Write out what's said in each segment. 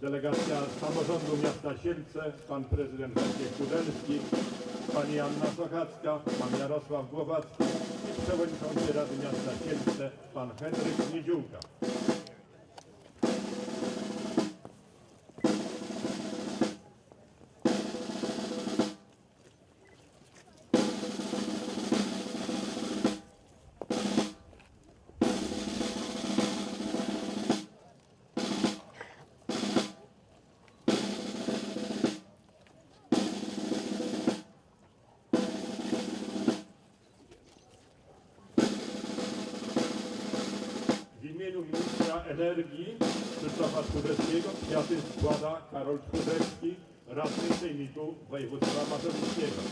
delegacja samorządu miasta Sielce, pan prezydent Wojciech Kudelski, pani Anna Sochacka, pan Jarosław Głowacki i przewodniczący Rady Miasta Sielce, pan Henryk Niedziółka. Energii Krzysztofa Tchórzewskiego kwiaty składa Karol Tchórzewski, radny Sejmiku Województwa Mazowieckiego.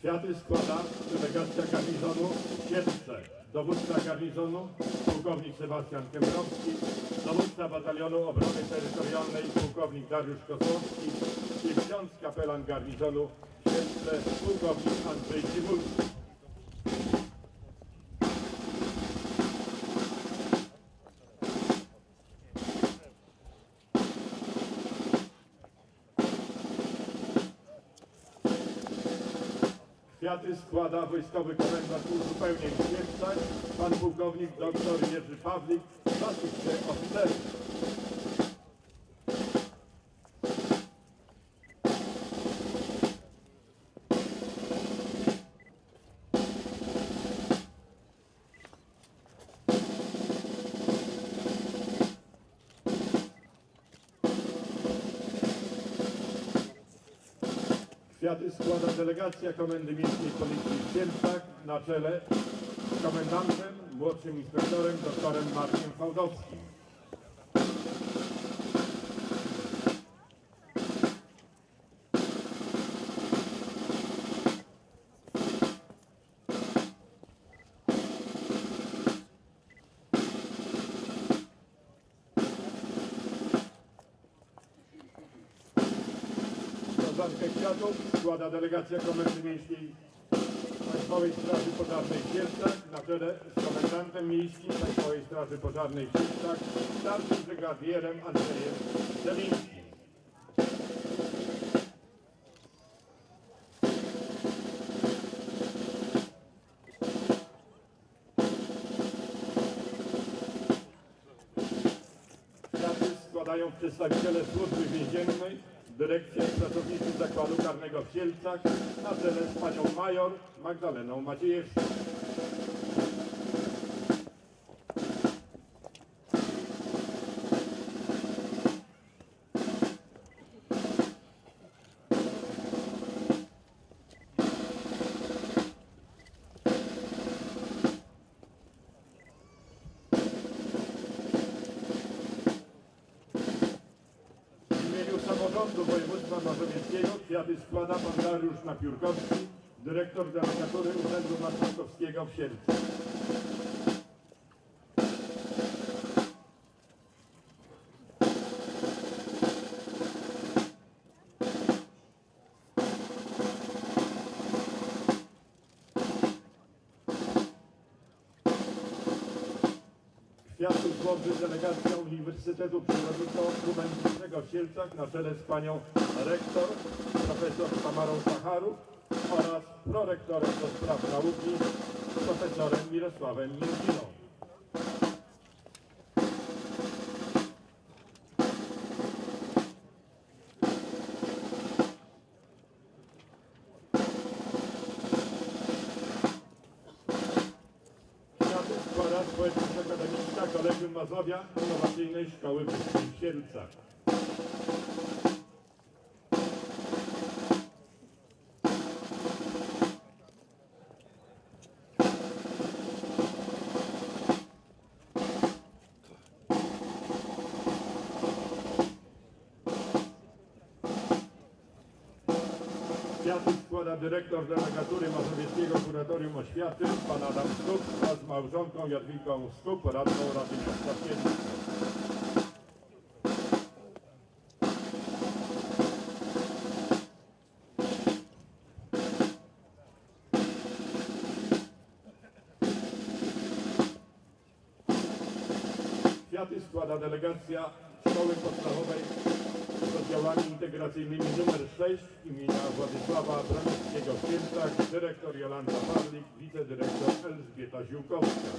Kwiaty składa delegacja garnizonu w Siedlce, dowódca garnizonu pułkownik Sebastian Kemrowski, dowódca batalionu obrony terytorialnej pułkownik Dariusz Kozłowski i ksiądz kapelan garnizonu Siedlce pułkownik Andrzej Cibulski. Kwiaty składa wojskowy komendant uzupełnień Siedlcach, pan pułkownik dr Jerzy Pawlik, zastępcy oficerów. Kwiaty składa delegacja Komendy Miejskiej Policji w Sielcach na czele z komendantem, młodszym inspektorem doktorem Markiem Fałdowskim. Wiązankę kwiatów składa delegacja Komendy Miejskiej Państwowej Straży Pożarnej w Sielcach na czele z komendantem miejskim Państwowej Straży Pożarnej w Sielcach, starszym brygadierem Andrzejem Zelińskim. Składają przedstawiciele służby więziennej, dyrekcja i pracownicy Zakładu Karnego w Sielcach na czele z panią major Magdaleną Maciejewską. Mazowieckiego kwiaty składa pan Dariusz Napiórkowski, dyrektor delegatury Urzędu Marszałkowskiego w Sielcu. Kwiatów złoży delegacja Uniwersytetu Przyrodniczo-Humanistycznego w Sielcach na czele z panią rektor profesor Tamarą Sacharów oraz prorektorem do spraw nauki profesorem Mirosławem Międziną. Kolegium Mazowia Innowacyjnej Szkoły w Sielcach. inicjatyw składa dyrektor delegatury Mazowieckiego Kuratorium Oświaty, pan Adam Skup, wraz z małżonką Jadwigą Skup, radną Rady Miasta Kielce. Kwiaty składa delegacja Szkoły Podstawowej oddziałami integracyjnymi nr 6 imienia Władysława Broniewskiego w Kielcach, dyrektor Jolanta Pawlik, wicedyrektor Elżbieta Ziółkowska.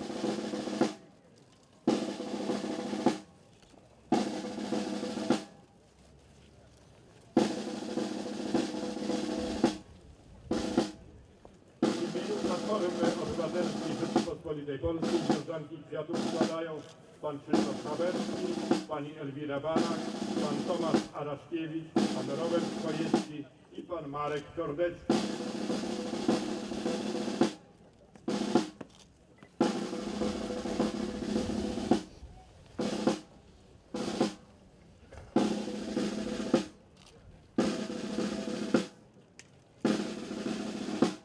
Platformy Obywatelskiej Rzeczypospolitej Polskiej wiązanki kwiatów składają pan Krzysztof Haberski, pani Elwira Barak, pan Tomasz Araszkiewicz, pan Robert Kojecki i pan Marek Kordecki.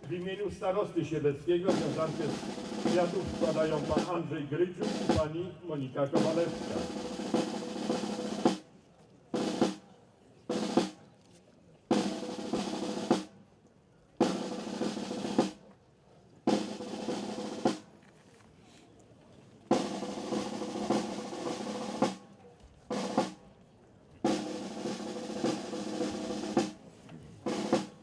W imieniu starosty siedleckiego wiązankę z kwiatów składają pan Andrzej Gryciuk i pani Monika Kowalewska.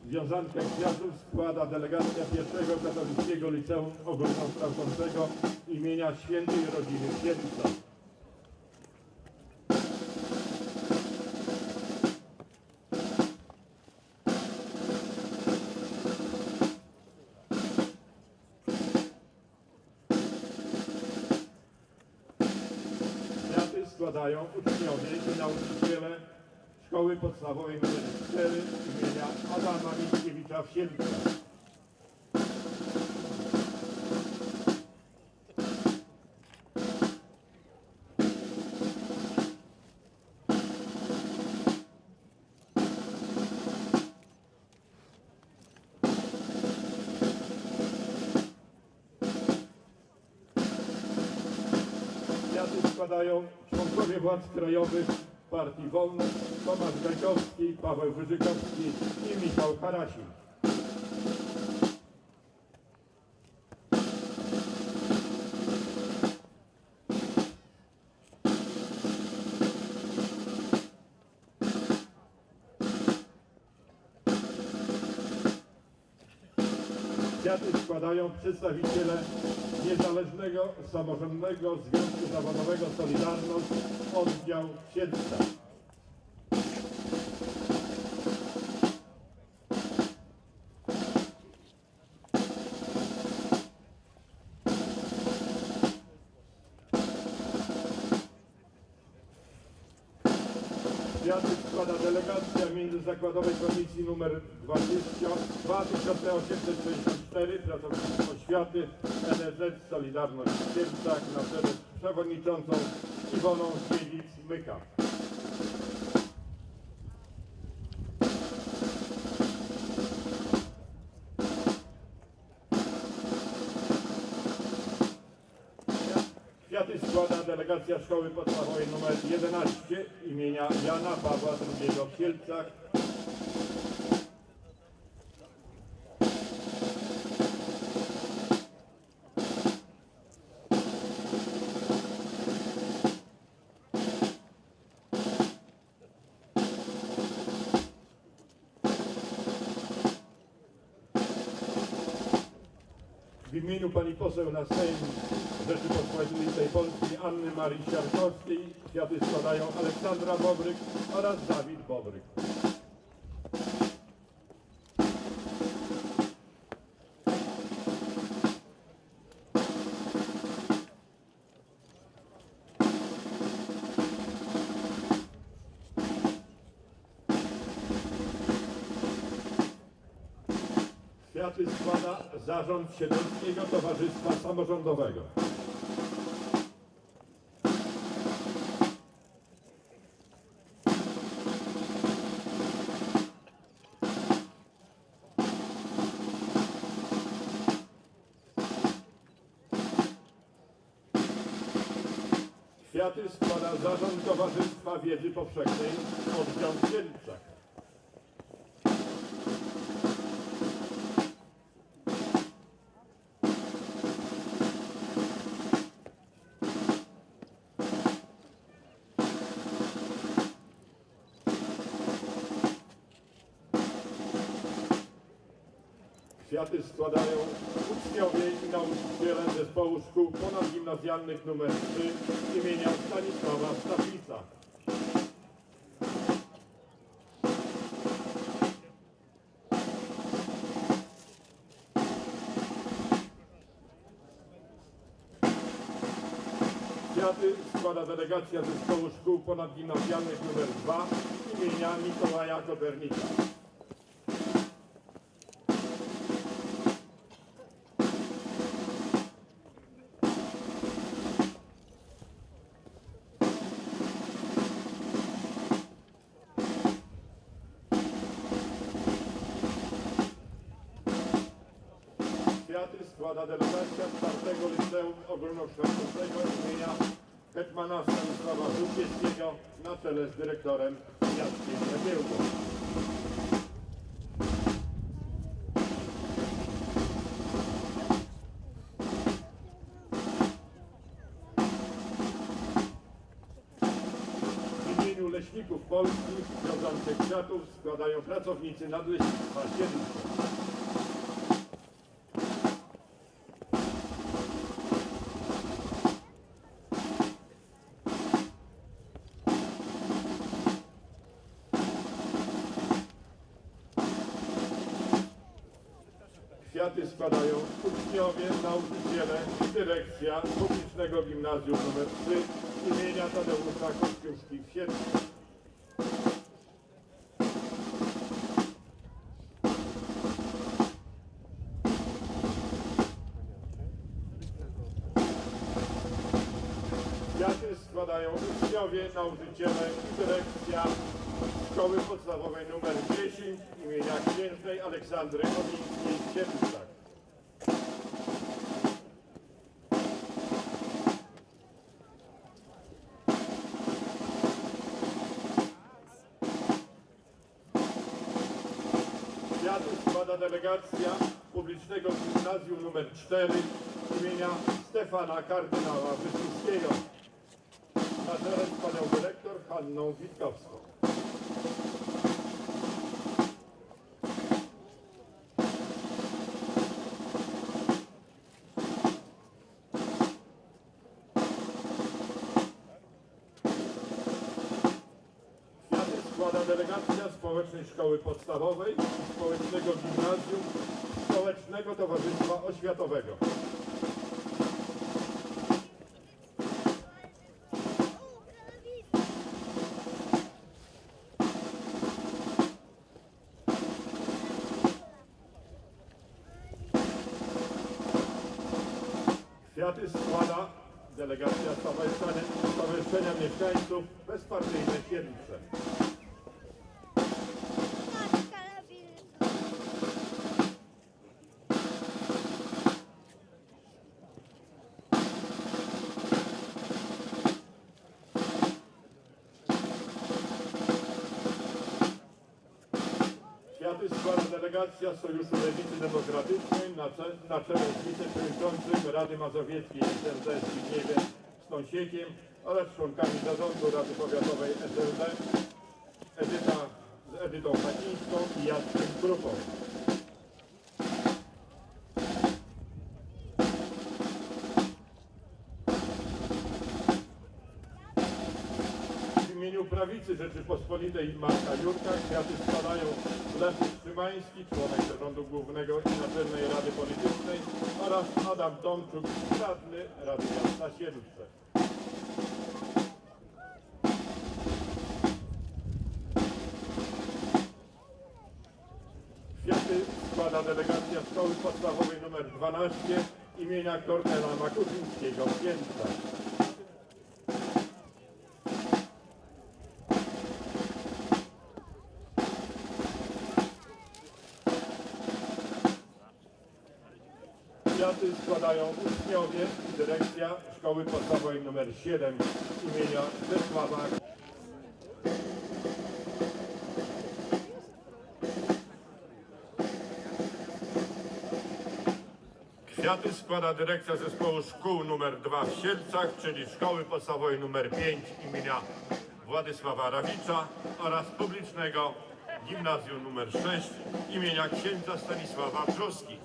Wiązankę kwiatów składa delegacja pierwszego katolickiego liceum ogólnokształcącego imienia świętej rodziny Święca. Składają uczniowie i nauczyciele Szkoły Podstawowej nr 4 imienia Adama Mickiewicza w. Kwiaty składają członkowie władz krajowych Partii Wolność, Tomasz Gajkowski, Paweł Wyżykowski i Michał Harasin. Kwiaty składają przedstawiciele Niezależnego Samorządnego Związku Zawodowego Solidarność oddział Siedlca. Kwiaty składa delegacja Międzyzakładowej Komisji nr 20 2864 pracowników oświaty NSZ Solidarność w Kielcach na przewodniczącą Iwoną Siedzic-Myka. Delegacja Szkoły Podstawowej nr 11 imienia Jana Pawła II w Kielcach. Imieniu pani poseł na Sejm Rzeczypospolitej Polskiej Anny Marii Siarkowskiej kwiaty składają Aleksandra Bobryk oraz Dawid Bobryk. Zarząd Siedleckiego Towarzystwa Samorządowego. Kwiaty składa Zarząd Towarzystwa Wiedzy Powszechnej oddział w Kwiaty składają uczniowie i nauczyciele zespołu szkół ponadgimnazjalnych nr 3 imienia Stanisława Staplica. Kwiaty składa delegacja zespołu szkół ponadgimnazjalnych nr 2 imienia Mikołaja Kopernika. Składa delegacja czwartego liceum ogólnokształcącego imienia Hetmana Stanisława Żółkiewskiego na czele z dyrektorem Jackiem Jagiełką. Leśników Polskich wiążących kwiatów składają pracownicy Nadleśnictwa Siedlce. Kwiaty składają uczniowie, nauczyciele i dyrekcja publicznego gimnazjum nr 3 imienia Tadeusza Kościuszki w. Kwiaty składają uczniowie, nauczyciele i dyrekcja Szkoły Podstawowej nr 10 imienia Księżnej Aleksandry Owińskiej w delegacja publicznego gimnazjum nr 4 imienia Stefana Kardynała Wyszyńskiego. Na czele z panią dyrektor Hanną Witkowską. Składa delegacja Społecznej Szkoły Podstawowej Społecznego Gimnazjum Społecznego Towarzystwa Oświatowego. Kwiaty składa delegacja Stowarzyszenia Mieszkańców Bezpartyjne Siedlce. Delegacja Sojuszu Lewicy Demokratycznej na, cze- na czele z wiceprzewodniczącym Rady Mazowieckiej SLD Zbigniewem Stąsiekiem oraz członkami zarządu Rady Powiatowej SLD Edyta, z Edytą Hacińską i Jackiem Krupą. W imieniu Prawicy Rzeczypospolitej Marka Jurka kwiaty składają Leszek Szymański, członek Zarządu Głównego i Naczelnej Rady Politycznej oraz Adam Tomczuk, radny Rady Miasta Siedlce. Kwiaty składa delegacja Szkoły Podstawowej nr 12 imienia Kornela Makuszyńskiego w Piętach. Składają uczniowie dyrekcja Szkoły Podstawowej nr 7 imienia Czesława Kwiaty składa dyrekcja zespołu szkół nr 2 w Siedlcach, czyli Szkoły Podstawowej nr 5 imienia Władysława Rawicza oraz publicznego Gimnazjum nr 6 imienia księdza Stanisława Brzoski.